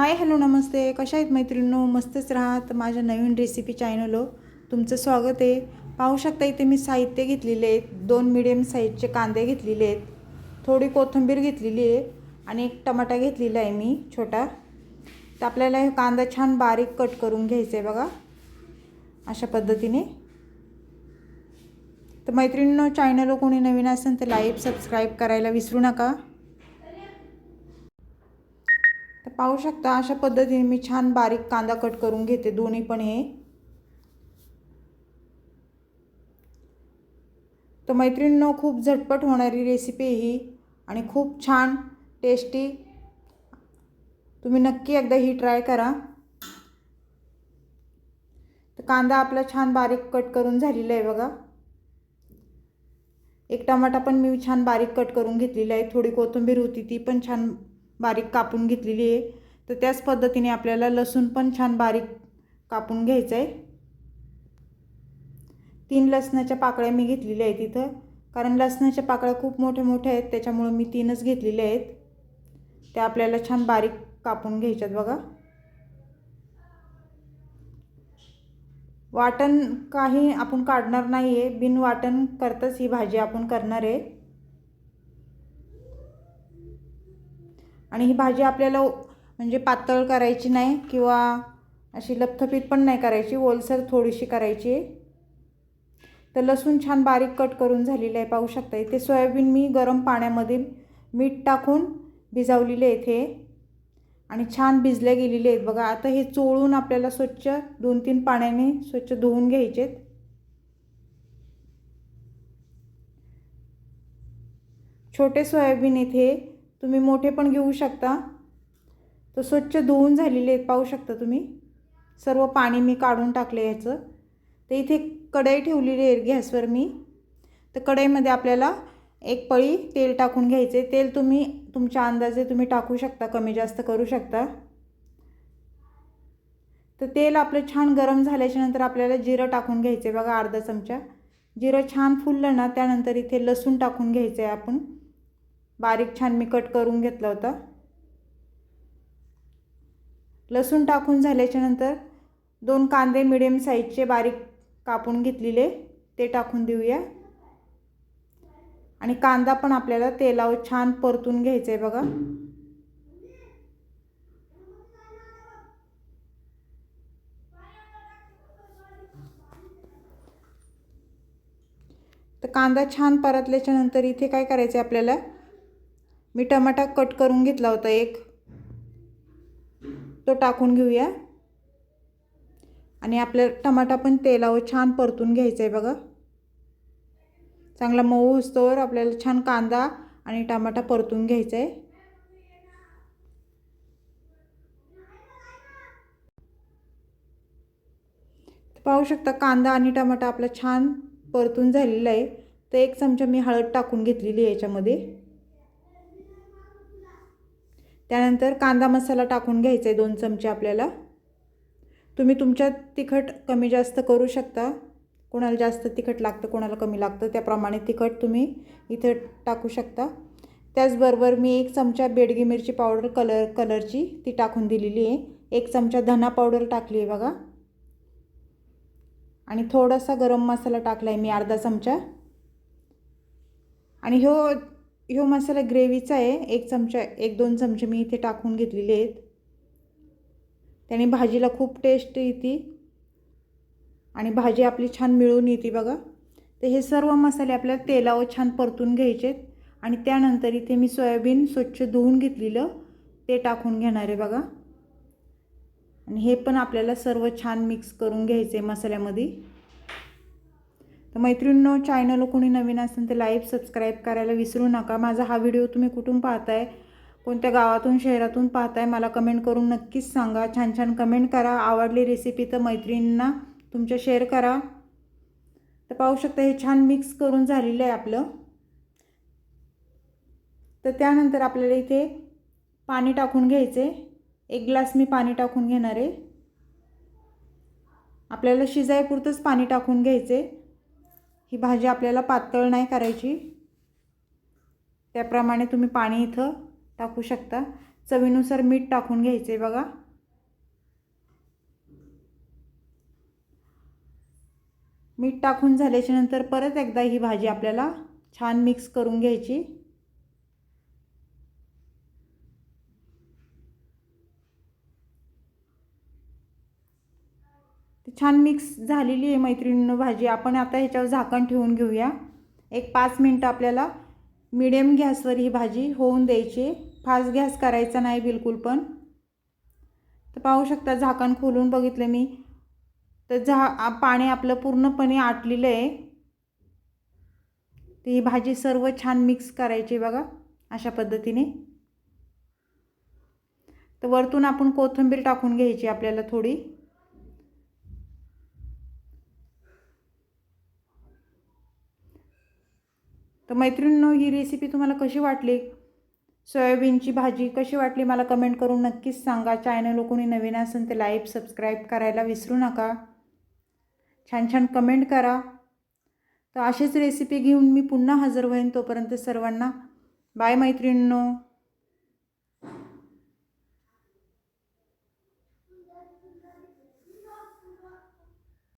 Hi hello नमस्ते. कशा आहेत मैत्रिणींनो? मस्तच राहत माझ्या नवीन रेसिपी चॅनलवर तुमचं स्वागत आहे. पाहू शकता इथे मी साहित्य घेतलेले आहेत. दोन मिडियम साईजचे कांदे घेतलेले आहेत. थोडी कोथिंबीर घेतलेली आहे आणि एक टमाटा घेतलेला आहे मी छोटा. तर आपल्याला हे कांदा छान बारीक कट करून घ्यायचा आहे बघा. अशा पद्धतीने. तर मैत्रिणींनो चॅनलवर कोणी नवीन असेल तर लाईक सबस्क्राईब करायला विसरू नका तर पाहू शकता अशा पद्धतीने मी छान बारीक कांदा कट करून घेते. दोन्ही पण हे. तर मैत्रिणींनो खूप झटपट होणारी रेसिपी ही आणि खूप छान टेस्टी तुम्ही नक्की एकदा ही ट्राय करा. तर कांदा आपला छान बारीक कट करून झालेला आहे बघा. एक टमाटा पण मी छान बारीक कट करून घेतलेला आहे. थोडी कोथिंबीर होती ती पण छान बारीक कापून घेतलेली आहे. तर त्याच पद्धतीने आपल्याला लसूण पण छान बारीक कापून घ्यायचं आहे. तीन लसणाच्या पाकळ्या मी घेतलेल्या आहेत इथं. कारण लसणाच्या पाकळ्या खूप मोठ्या मोठ्या आहेत त्याच्यामुळं मी तीनच घेतलेल्या आहेत. त्या आपल्याला छान बारीक कापून घ्यायच्यात बघा. वाटण काही आपण काढणार नाही आहे बिन वाटण करताच ही भाजी आपण करणार आहे. आणि ही भाजी आपल्याला म्हणजे पातळ करायची नाही किंवा अशी लपथपीत पण नाही करायची ओलसर थोडीशी करायची. आहे तर लसूण छान बारीक कट करून झालेलं आहे पाहू शकता इथे. सोयाबीन मी गरम पाण्यामध्ये मीठ टाकून भिजवलेले इथे. आणि छान भिजल्या गेलेले आहेत बघा. आता हे चोळून आपल्याला स्वच्छ दोन तीन पाण्याने स्वच्छ धुवून घ्यायचेत. छोटे सोयाबीन इथे. तुम्ही मोठे पण घेऊ शकता. तर स्वच्छ धुवून झालेले आहेत पाहू शकता तुम्ही. सर्व पाणी मी काढून टाकले याचं. तर इथे कढई ठेवलेली आहे गॅसवर मी. तर कढईमध्ये आपल्याला एक पळी तेल टाकून घ्यायचे तेल तुम्ही तुमच्या अंदाजे तुम्ही टाकू शकता कमी जास्त करू शकता. तर तेल आपलं छान गरम झाल्याच्यानंतर आपल्याला जिरं टाकून घ्यायचं आहे. बघा अर्धा चमचा. जिरं छान फुललं ना त्यानंतर इथे लसूण टाकून घ्यायचं आहे आपण. बारीक छान मी कट करून घेतला होता. लसूण टाकून झाल्याच्यानंतर दोन कांदे मिडियम साईजचे बारीक कापून घेतलेले ते टाकून देऊया. आणि कांदा पण आपल्याला तेलावर छान परतून घ्यायचं आहे बघा. तर कांदा छान परतल्याच्या नंतर इथे काय करायचं आहे आपल्याला? मी टमाटा कट करून घेतला होता एक. तो टाकून घेऊया. आणि आपल्या टमाटा पण तेलावर छान परतून घ्यायचा आहे बघा. चांगला मऊ असतोवर आपल्याला छान कांदा आणि टमाटा परतून घ्यायचा आहे. पाहू शकता कांदा आणि टमाटा आपला छान परतून झालेला आहे. तर एक चमचा मी हळद टाकून घेतलेली आहे याच्यामध्ये. त्यानंतर कांदा मसाला टाकून घ्यायचा आहे दोन चमचे आपल्याला. तुम्ही तुमच्या तिखट कमी जास्त करू शकता. कोणाला जास्त तिखट लागतं कोणाला कमी लागतं त्याप्रमाणे तिखट तुम्ही इथं टाकू शकता. त्याचबरोबर मी एक चमचा बेडगी मिरची पावडर कलर कलरची ती टाकून दिलेली आहे. एक चमचा धना पावडर टाकली आहे बघा. आणि थोडासा गरम मसाला टाकला आहे मी अर्धा चमचा. आणि ह्यो ह्यो मसाला ग्रेव्हीचा आहे. एक चमचा एक दोन चमचे मी इथे टाकून घेतलेले आहेत. त्याने भाजीला खूप टेस्ट येते. आणि भाजी आपली छान मिळून येते बघा. तर हे सर्व मसाले आपल्याला तेलावर छान परतून घ्यायचे आणि त्यानंतर इथे मी सोयाबीन स्वच्छ धुवून घेतलेलं ते टाकून घेणार आहे बघा. आणि हे पण आपल्याला सर्व छान मिक्स करून घ्यायचं आहे मसाल्यामध्ये. मैत्रिणींनो चॅनल कोणी नवीन असेल तर लाईव्ह सबस्क्राईब करायला विसरू नका. माझा हा व्हिडिओ तुम्ही कुठून पाहताय? कोणत्या गावातून शहरातून पाहताय? मला कमेंट करून नक्कीच सांगा. छान छान कमेंट करा. आवडली रेसिपी तर मैत्रिणींना तुमच्या शेअर करा. तर पाहू शकता हे छान मिक्स करून झालेलं आहे आपलं. तर त्यानंतर आपल्याला इथे पाणी टाकून घ्यायचे. एक ग्लास मी पाणी टाकून घेणार आहे. आपल्याला शिजायपुरतंच पाणी टाकून घ्यायचे. ही भाजी आपल्याला पातळ नाही करायची. त्याप्रमाणे तुम्ही पाणी इथं टाकू शकता. चवीनुसार मीठ टाकून घ्यायचं आहे बघा. मीठ टाकून झाल्याच्यानंतर परत एकदा ही भाजी आपल्याला छान मिक्स करून घ्यायची. छान मिक्स झालेली आहे मैत्रिणीनं भाजी. आपण आता ह्याच्यावर झाकण ठेवून घेऊया. एक पाच मिनटं आपल्याला मिडियम गॅसवर ही भाजी होऊन द्यायची फास्ट गॅस करायचा नाही बिलकुल पण. तर पाहू शकता झाकण खोलून बघितलं मी. तर झा पाणी आपलं पूर्णपणे आटलेलं आहे. तर ही भाजी सर्व छान मिक्स करायची बघा अशा पद्धतीने. तर वरतून आपण कोथिंबीर टाकून घ्यायची आपल्याला थोडी. मैत्रिणींनो ही रेसिपी तुम्हाला कशी वाटली? सोयाबीनची भाजी कशी वाटली? मला कमेंट करून नक्कीच सांगा. चॅनल कोणी नवीन असेल तर लाईक सबस्क्राईब करायला विसरू नका. छान छान कमेंट करा. तर अशीच रेसिपी घेऊन मी पुन्हा हजर होईन तोपर्यंत सर्वांना. बाय मैत्रिणींनो.